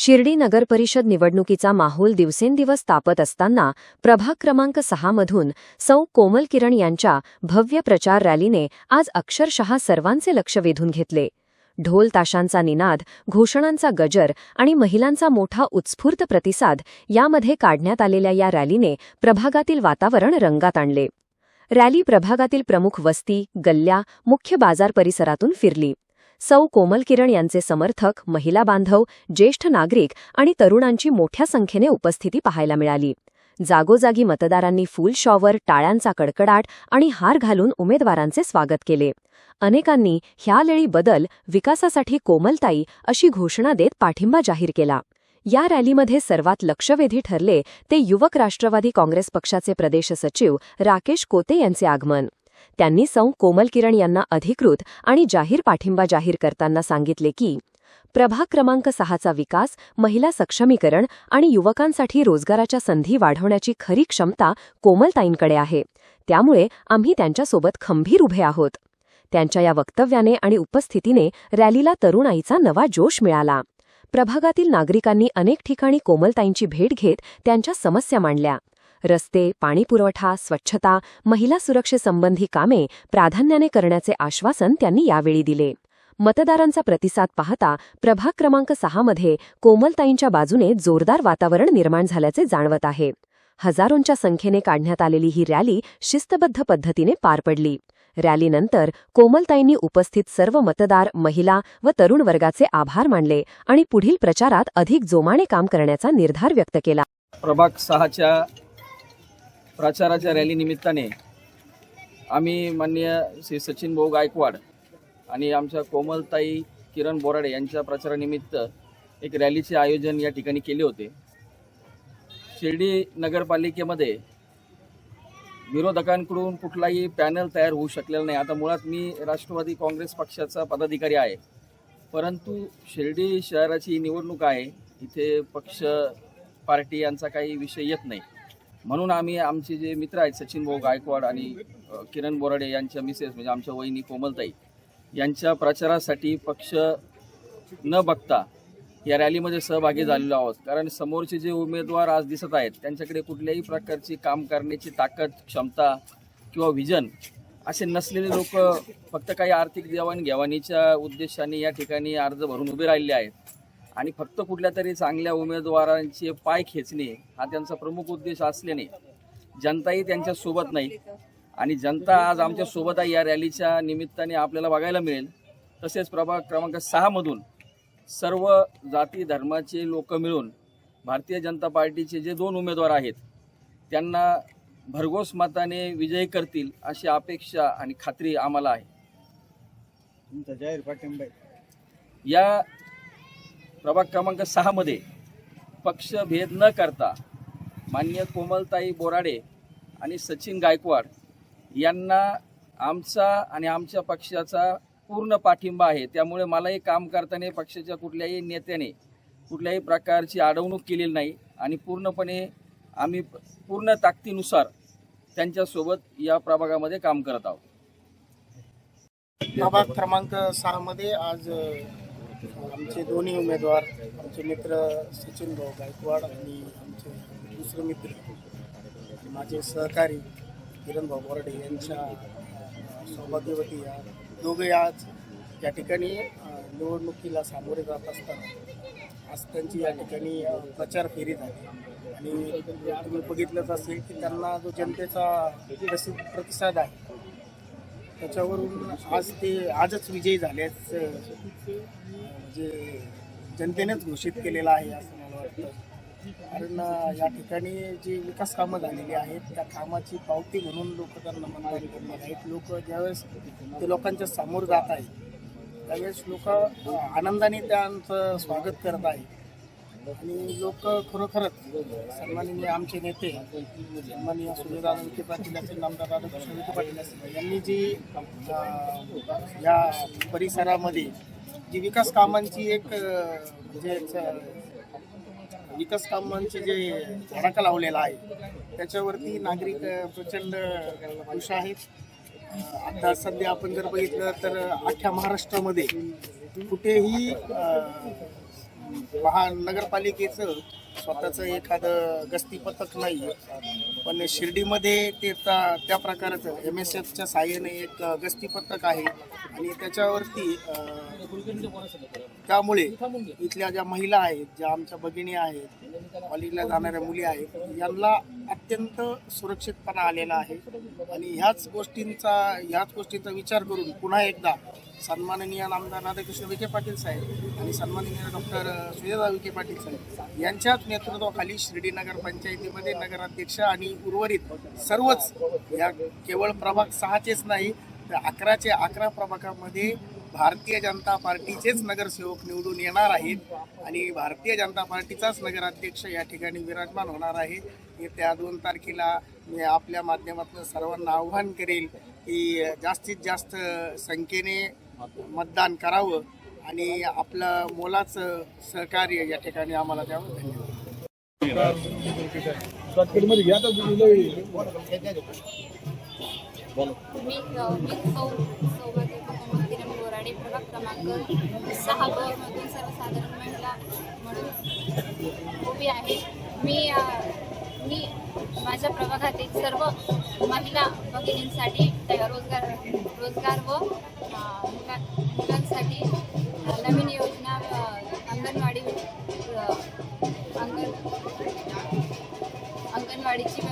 शिर्डी नगर परिषद निवडणुकीचा माहोल दिवसेंदिवस तापत असताना प्रभाग क्रमांक सहामधून सौ. कोमल किरण यांच्या भव्य प्रचार रॅलीने आज अक्षरशः सर्वांचे लक्ष वेधून घेतले. ढोल ताशांचा निनाद घोषणांचा गजर आणि महिलांचा मोठा उत्स्फूर्त प्रतिसाद यामध्ये काढण्यात आलेल्या या रॅलीने प्रभागातील वातावरण रंगात आणले. रॅली प्रभागातील प्रमुख वस्ती गल्ल्या मुख्य बाजार परिसरातून फिरली. सौ कोमल किरण यांचे समर्थक महिला बांधव ज्येष्ठ नागरिक आणि तरुणांची मोठ्या संख्येने उपस्थिती पाहायला मिळाली. जागोजागी मतदारांनी फूल शॉवर टाळ्यांचा कडकडाट आणि हार घालून उमेदवारांचे स्वागत केले. अनेकांनी ह्यावेळी बदल विकासासाठी कोमलताई अशी घोषणा देत पाठिंबा जाहीर केला. या रॅलीमध्ये सर्वात लक्षवेधी ठरले ते युवक राष्ट्रवादी काँग्रेस पक्षाचे प्रदेश सचिव राकेश कोते यांचे आगमन. त्यांनी सौ कोमल किरण यांना अधिकृत आणि जाहीर पाठिंबा जाहीर करताना सांगितले की प्रभाग क्रमांक सहाचा विकास महिला सक्षमीकरण आणि युवकांसाठी रोजगाराच्या संधी वाढवण्याची खरी क्षमता कोमलताईंकडे आहे. त्यामुळे आम्ही त्यांच्यासोबत खंबीर उभे आहोत. त्यांच्या या वक्तव्याने आणि उपस्थितीने रॅलीला तरुणाईचा नवा जोश मिळाला. प्रभागातील नागरिकांनी अनेक ठिकाणी कोमलताईंची भेट घेत त्यांच्या समस्या मांडल्या. रस्ते पाणीपुरवठा स्वच्छता महिला सुरक्षेसंबंधी कामे प्राधान्याने करण्याचे आश्वासन त्यांनी यावेळी दिले. मतदारांचा प्रतिसाद पाहता प्रभाग क्रमांक सहामध्ये कोमलताईंच्या बाजूने जोरदार वातावरण निर्माण झाल्याचे जाणवत आहे. हजारोंच्या संख्येने काढण्यात आलेली ही रॅली शिस्तबद्ध पद्धतीने पार पडली. रॅलीनंतर कोमलताईंनी उपस्थित सर्व मतदार महिला व तरुण वर्गाचे आभार मानले आणि पुढील प्रचारात अधिक जोमाने काम करण्याचा निर्धार व्यक्त केला. प्रभाग सहाच्या प्रचाराच्या रॅलीनिमित्ताने आम्ही माननीय श्री सचिन भाऊ गायकवाड आणि आमच्या कोमलताई किरण बोराडे यांच्या प्रचारानिमित्त एक रॅलीचे आयोजन या ठिकाणी केले होते. शिर्डी नगरपालिकेमध्ये विरोधकांकडून कुठलाही पॅनल तयार होऊ शकलेला नाही. आता मुळात मी राष्ट्रवादी काँग्रेस पक्षाचा पदाधिकारी आहे. परंतु शिर्डी शहराची निवडणूक आहे. इथे पक्ष पार्टी यांचा काही विषय येत नाही. म्हणून आम्ही आमचे जे मित्र आहेत सचिन भाऊ गायकवाड आणि किरण बोराडे यांच्या मिसेस म्हणजे आमच्या वहिनी कोमलताई यांच्या प्रचारासाठी पक्ष न बघता या रॅलीमध्ये सहभागी झालेलो आहोत. कारण समोरचे जे उमेदवार आज दिसत आहेत त्यांच्याकडे कुठल्याही प्रकारची काम करण्याची ताकद क्षमता किंवा व्हिजन असे नसलेले लोक फक्त काही आर्थिक देवाणघेवाणीच्या उद्देशाने या ठिकाणी अर्ज भरून उभे राहिले आहेत. आणि फक्त कुठल्या तरी चांगल्या उमेदवारांचे पाय खेचणे हा त्यांचा प्रमुख उद्देश असल्याने जनताही त्यांच्यासोबत नाही. आणि जनता आज आमच्यासोबत आहे. या रॅलीच्या निमित्ताने आपल्याला बघायला मिळेल. तसेच प्रभाग क्रमांक सहामधून सर्व जाती धर्माचे लोक मिळून भारतीय जनता पार्टीचे जे दोन उमेदवार आहेत त्यांना भरघोस मताने विजयी करतील अशी अपेक्षा आणि खात्री आम्हाला आहे. तुमचा जाहीर. या प्रभाग क्रमांक सहामध्ये पक्षभेद न करता मान्य कोमलताई बोराडे आणि सचिन गायकवाड यांना आमचा आणि आमच्या पक्षाचा पूर्ण पाठिंबा आहे. त्यामुळे मलाही काम करताना पक्षाच्या कुठल्याही नेत्याने कुठल्याही प्रकारची अडवणूक केलेली नाही आणि पूर्णपणे आम्ही पूर्ण ताकदीनुसार त्यांच्यासोबत या प्रभागामध्ये काम करत आहोत. प्रभाग क्रमांक सहामध्ये आज आमचे दोन्ही उमेदवार आमचे मित्र सचिन भाऊ गायकवाड आणि आमचे दुसरे मित्र माझे सहकारी किरण भाऊ बोराडे यांच्या सौभाग्यवती या दोघे आज या ठिकाणी निवडणुकीला सामोरे जात असताना आज त्यांची या ठिकाणी प्रचार फेरी झाली आणि तुम्ही बघितलंच असेल की त्यांना जो जनतेचा प्रसिद्ध प्रतिसाद आहे त्याच्यावरून आज ते आजच विजयी झाल्याचं म्हणजे जनतेनेच घोषित केलेलं आहे असं मला वाटतं. कारण या ठिकाणी जी विकास कामं झालेली आहेत त्या कामाची पावती म्हणून लोक त्यांना मतदान करणार आहेत. लोक ज्यावेळेस ते लोकांच्या समोर जात आहेत त्यावेळेस लोक आनंदाने त्यांचं स्वागत करत आहेत. आणि लोक खरोखरच सन्माननीय आमचे नेते सन्माननीय सूर्यदादा विखे पाटील असतील नामदार राधाकृष्ण विखे पाटील असतील यांनी जी या परिसरामध्ये जी विकास कामांची एक म्हणजे विकास कामांचे जे धडाका लावलेला आहे त्याच्यावरती नागरिक प्रचंड खुश आहेत. आता सध्या आपण जर बघितलं तर अख्ख्या महाराष्ट्रामध्ये कुठेही महानगरपालिकेचं स्वतःचं एखादं गस्ती पथक नाही आहे पण शिर्डीमध्ये ते त्या त्या प्रकारचं एम एस एफच्या साह्याने एक गस्ती पथक आहे. आणि त्याच्यावरती त्यामुळे इथल्या ज्या महिला आहेत ज्या आमच्या भगिनी आहेत कॉलेजला जाणाऱ्या मुली आहेत यांना अत्यंत सुरक्षितपणा आलेला आहे. आणि ह्याच गोष्टींचा ह्याच गोष्टींचा विचार करून पुन्हा एकदा सन्माननीय आमदार राधाकृष्ण विखे पाटील साहेब आणि सन्माननीय डॉक्टर सुजयदा विखे पाटील साहेब यांच्याच नेतृत्वाखाली शिर्डी नगर पंचायतीमध्ये नगराध्यक्ष आणि उर्वरित सर्वच या केवळ प्रभाग सहाचेच नाही तर अकराचे अकरा प्रभागामध्ये भारतीय जनता पार्टीचेच नगरसेवक निवडून येणार आहेत आणि भारतीय जनता पार्टीचाच नगराध्यक्ष या ठिकाणी विराजमान होणार आहे. येत्या दोन तारखेला मी आपल्या माध्यमातून सर्वांना आव्हान करेल की जास्तीत जास्त संख्येने मतदान करावं आणि आपलं मोलाचं सहकार्य या ठिकाणी आम्हाला द्यावं. धन्यवाद. मी प्रभाग क्रमांक सहा ब मधून सर्वसाधारण महिला म्हणून उभी आहे. मी मी माझ्या प्रभागातील सर्व महिला भगिनींसाठी रोजगार रोजगार व मुला मुलांसाठी नवीन योजना अंगणवाडी अंगण अंगणवाडीची